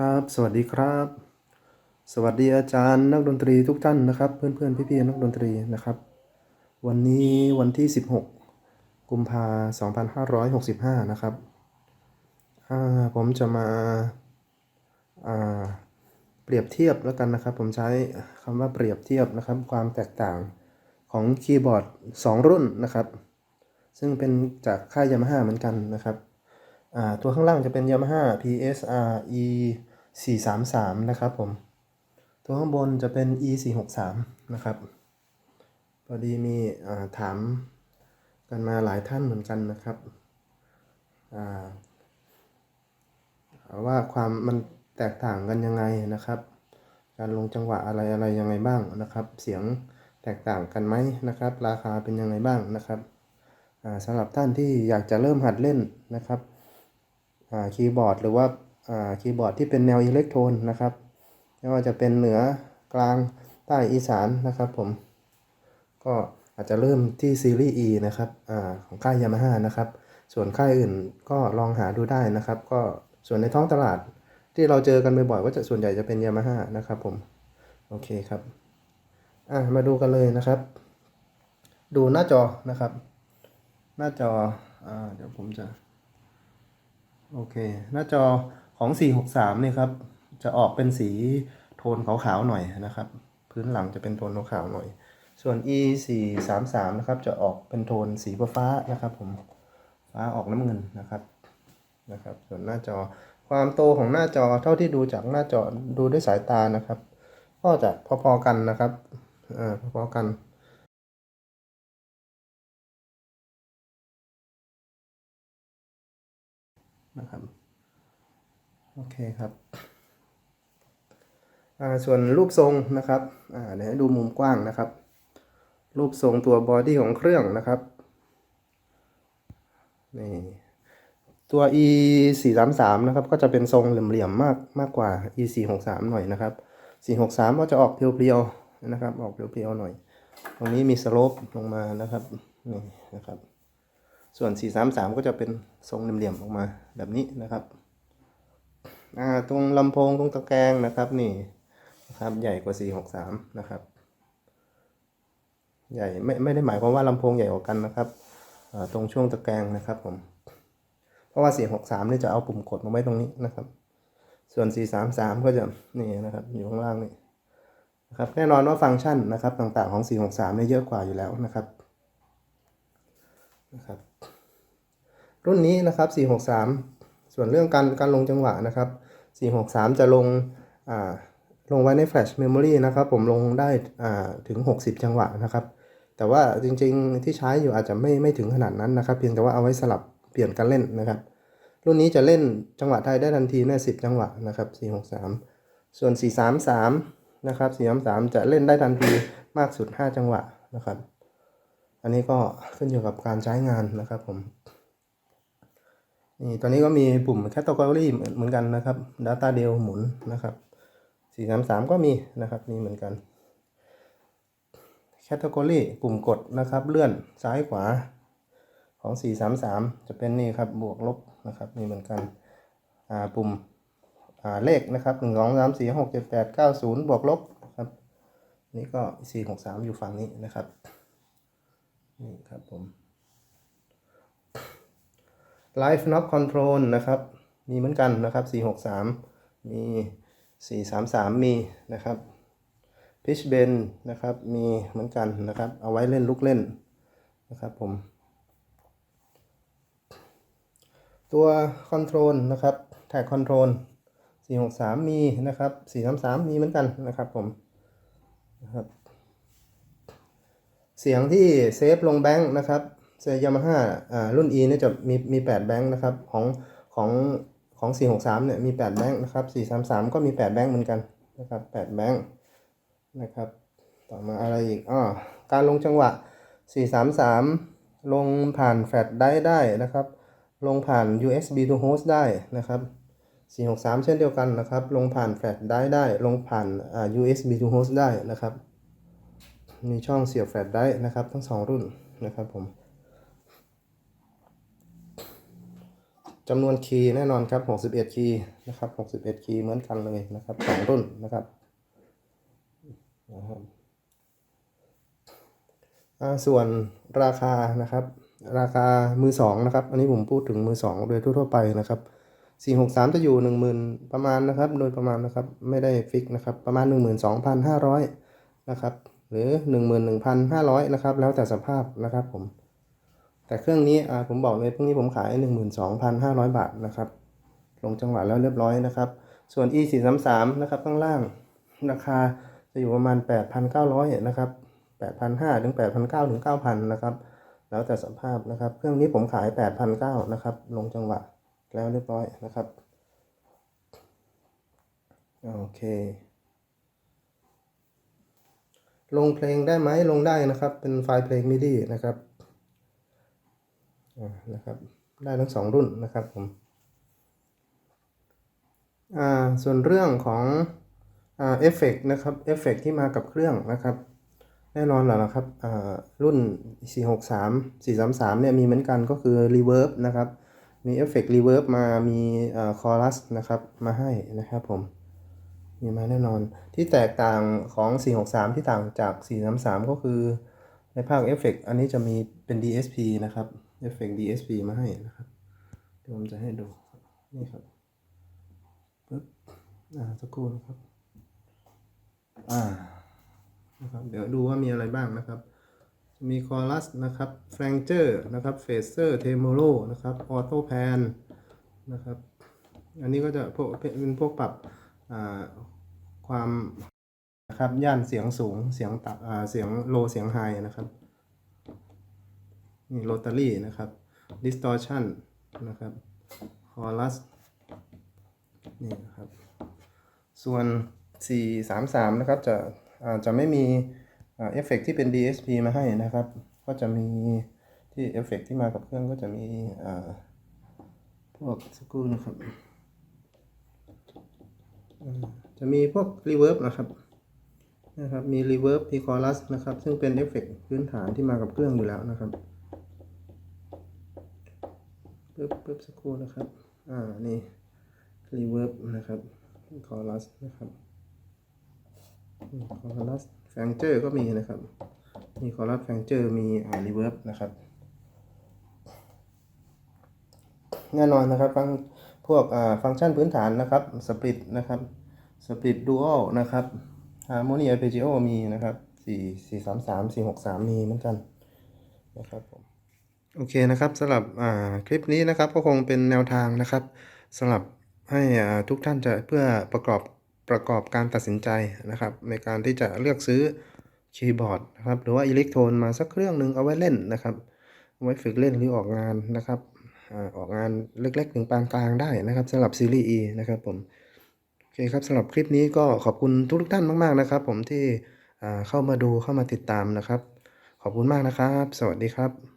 ครับ สวัสดีครับ สวัสดีอาจารย์นักดนตรีทุกท่านนะครับ เพื่อนๆพี่ๆนักดนตรีนะครับ วันนี้วันที่ 16 กุมภา2565 นะครับอ่าผมจะมาาเปรียบเทียบแล้วกันนะครับ ผมใช้คำว่าเปรียบเทียบนะครับ ความแตกต่างของคีย์บอร์ด 2 รุ่นนะครับ ซึ่งเป็นจากค่ายยามาฮ่าเหมือนกันนะครับ ตัวข้างล่างจะเป็น Yamaha PSR E 433นะครับผม ตัวข้างบนจะเป็น E 463นะครับ พอดีมีถามกันมาหลายท่านเหมือนกันนะครับว่าความมันแตกต่างกันยังไงนะครับ การลงจังหวะอะไรอะไรยังไงบ้างนะครับ เสียงแตกต่างกันไหมนะครับ ราคาเป็นยังไงบ้างนะครับสำหรับท่านที่อยากจะเริ่มหัดเล่นนะครับ คีย์บอร์ดหรือว่าคีย์บอร์ดที่เป็นแนวอิเล็กโทรนนะครับไม่ว่าจะเป็นเหนือกลางใต้อีสานนะครับผม ก็อาจจะเริ่มที่ซีรีส์ E นะครับอของค่ายยามาฮ่านะครับ ส่วนค่ายอื่นก็ลองหาดูได้นะครับ ก็ส่วนในท้องตลาดที่เราเจอกันบ่อยๆก็จะส่วนใหญ่จะเป็นยามาฮ่านะครับผม โอเคครับอะมาดูกันเลยนะครับ ดูหน้าจอนะครับ หน้าจออเดี๋ยวผมจะ โอเค หน้าจอของ 463เนี่ยครับ จะออกเป็นสีโทนขาวๆหน่อยนะครับ พื้นหลังจะเป็นโทนขาวๆหน่อย ส่วน E 433นะครับ จะออกเป็นโทนสีฟ้านะครับ ผม ฟ้าออกน้ำเงินนะครับ นะครับ ส่วนหน้าจอ ความโตของหน้าจอเท่าที่ดูจากหน้าจอดูด้วยสายตานะครับ ก็จะพอๆกันนะครับ อ่า พอๆกัน นะครับ โอเคครับส่วนรูปทรงนะครับเดี๋ยวให้ดูมุมกว้างนะครับ รูปทรงตัวบอดี้ของเครื่องนะครับนี่ตัว e 4 3 3นะครับ ก็จะเป็นทรงเหลี่ยมๆมากมากกว่า e 4 6 3หน่อยนะครับ 4 6 3 ก็จะออกเพียวๆนะครับ ออกเพียวๆหน่อย ตรงนี้มีสโลปลงมานะครับนี่นะครับ ส่วน 433 ก็จะเป็นทรงเหลี่ยมๆออกมาแบบนี้นะครับอ่าตรงลำโพงตรงตะแกรงนะครับนี่นะครับใหญ่กว่า 463 นะครับ ใหญ่ไม่ไม่ได้หมายความว่าลำโพงใหญ่กว่ากันนะครับตรงช่วงตะแกรงนะครับผม เพราะว่า 463นี่จะเอาปุ่มกดมาไว้ตรงนี้นะครับ ส่วน 433 ก็จะนี่นะครับอยู่ข้างล่างนี่นะครับแน่นอนว่าฟังก์ชันนะครับต่างๆของ 463เนี่ยเยอะกว่าอยู่แล้วนะครับ นะครับ รุ่นนี้นะครับ 463 ส่วนเรื่องการการลงจังหวะนะครับ 463 จะลงอ่าลงไว้ใน Flash Memory นะครับผมลงได้อ่าถึง 60 จังหวะนะครับ แต่ว่าจริงๆที่ใช้อยู่อาจจะไม่ไม่ถึงขนาดนั้นนะครับ เพียงแต่ว่าเอาไว้สลับเปลี่ยนการเล่นนะครับ รุ่นนี้จะเล่นจังหวะไทยได้ทันทีใน10 จังหวะนะครับ 463 ส่วน 433 นะครับ 433 จะเล่นได้ทันทีมากสุด 5 จังหวะนะครับ อันนี้ก็ขึ้นอยู่กับการใช้งานนะครับผมนี่ตอนนี้ก็มีปุ่ม category เหมือนกันนะครับ data del หมุนนะครับ433 ก็มีนะครับนี่เหมือนกัน category ปุ่มกดนะครับ เลื่อนซ้ายขวาของ 433 จะเป็นนี่ครับบวกลบนะครับนี่เหมือนกันอ่าปุ่มอ่าเลขนะครับ1 2 3 4 6 7 8 9 0 บวกลบครับนี่ก็ 463 อยู่ฝั่งนี้นะครับ นี่ครับผม Live Knob Control นะครับ มีเหมือนกันนะครับ 463 มี 433 มีนะครับ Pitch Bend นะครับ มีเหมือนกันนะครับ เอาไว้เล่นลูกเล่นนะครับผม ตัว Control นะครับ Tag Control 463 มีนะครับ 433 มีเหมือนกันนะครับผมนะครับ เสียงที่เซฟลงแบงค์นะครับเซยามาฮ่าอ่ารุ่น E เนี่ยจะมีมี8แบงค์นะครับของของของ 463 เนี่ยมี 8 แบงค์นะครับ 433 ก็มี 8 แบงค์เหมือนกันนะครับ 8 แบงค์นะครับ ต่อมาอะไรอีกอ้อการลงจังหวะ 433 ลงผ่านแฟลชได้ได้นะครับ ลงผ่าน USB to host ได้นะครับ 463 เช่นเดียวกันนะครับ ลงผ่านแฟลชได้ได้ ลงผ่านอ่า USB to host ได้นะครับ มีช่องเสียบแฟลชได้นะครับ ทั้งสองรุ่นนะครับผมจำนวนคีย์แน่นอนครับ 61 คีย์นะครับ 61 คีย์เหมือนกันเลยนะครับสองรุ่นนะครับนะครับส่วนราคานะครับ ราคามือสองนะครับ อันนี้ผมพูดถึงมือสองโดยทั่วๆไปนะครับ 463 จะอยู่ 10,000 ประมาณนะครับ โดยประมาณนะครับ ไม่ได้ฟิกนะครับ ประมาณ 12,500 นะครับ หรือ 11,500นะครับ แล้วแต่สภาพนะครับผม แต่เครื่องนี้อ่าผมบอกเลยพรุ่งนี้ผมขาย 12,500 บาทนะครับ ลงจังหวะแล้วเรียบร้อยนะครับ ส่วน e 4 3 3นะครับข้างล่างราคาจะอยู่ประมาณ 8,900นะครับ8,500ถึง8,900ถึง9,000นะครับ แล้วแต่สภาพนะครับ เครื่องนี้ผมขาย 8,900นะครับ ลงจังหวะแล้วเรียบร้อยนะครับ โอเค ลงเพลงได้ไหมลงได้นะครับ เป็นไฟล์เพลงมิดีนะครับนะครับ ได้ทั้งสองรุ่นนะครับผมอ่าส่วนเรื่องของอ่าเอฟเฟกนะครับเอฟเฟกที่มากับเครื่องนะครับ แน่นอนแหละนะครับอ่ารุ่น 463 433 เนี่ยมีเหมือนกันก็คือ Reverb นะครับ มีเอฟเฟกต์ Reverb มามีอ่าคอรัสนะครับ มาให้นะครับผม มีมาแน่นอน ที่แตกต่างของ 463 ที่ต่างจาก 433 ก็คือในภาคเอฟเฟกต์อันนี้จะมีเป็น DSP นะครับเอฟเฟกต์ DSP มาให้นะครับเดี๋ยวผมจะให้ดู นี่ครับปึ๊บอ่าสักครู่นะครับ อ่านะครับเดี๋ยวดูว่ามีอะไรบ้างนะครับ มีคอรัสนะครับแฟรงเจอร์นะครับเฟเซอร์เทโมโลนะครับออโต้แพนนะครับ อันนี้ก็จะพวกเป็นพวกปรับอ่า ความนะครับย่านเสียงสูงเสียงต่ำเสียงโลเสียงไฮนะครับนี่โรตารี่นะครับ distortion นะครับ chorus นี่นะครับ ส่วน 433 นะครับ จะจะไม่มีเอฟเฟกต์ที่เป็น DSP มาให้นะครับ ก็จะมีที่เอฟเฟกต์ที่มากับเครื่องก็จะมีพวกสกครูนะครับ จะมีพวก reverb นะครับนะครับ มี reverb มี chorus นะครับ ซึ่งเป็นเอฟเฟกต์พื้นฐานที่มากับเครื่องอยู่แล้วนะครับปึ๊บปึ๊บสักครู่นะครับ อ่า นี่ reverb นะครับ chorus นะครับคอรัสแฟงเจอร์ก็มีนะครับ มีคอรัสแฟงเจอร์มีอ่ารีเวิร์บนะครับ แน่นอนนะครับฟังพวกอ่าฟังก์ชันพื้นฐานนะครับสปริตนะครับ สปริตดูอัลนะครับฮาร์โมนีอาร์เปจิโอมีนะครับสี่สี่สามสามสี่หกสามมีเหมือนกันนะครับผมโอเคนะครับสำหรับคลิปนี้นะครับก็คงเป็นแนวทางนะครับสำหรับให้ทุกท่านจะเพื่อประกอบประกอบการตัดสินใจนะครับ ในการที่จะเลือกซื้อคีย์บอร์ดนะครับหรือว่าอิเล็กโทรนมาสักเครื่องหนึ่งเอาไว้เล่นนะครับเอาไว้ฝึกเล่นหรือออกงานนะครับออกงานเล็กๆถึงปานกลางได้นะครับสำหรับซีรีส์ E นะครับผม เคครับสำหรับคลิปนี้ก็ขอบคุณทุกๆท่านมาก ๆนะครับ ผมที่เข้ามาดูเข้ามาติดตามนะครับ ขอบคุณมากนะครับ สวัสดีครับ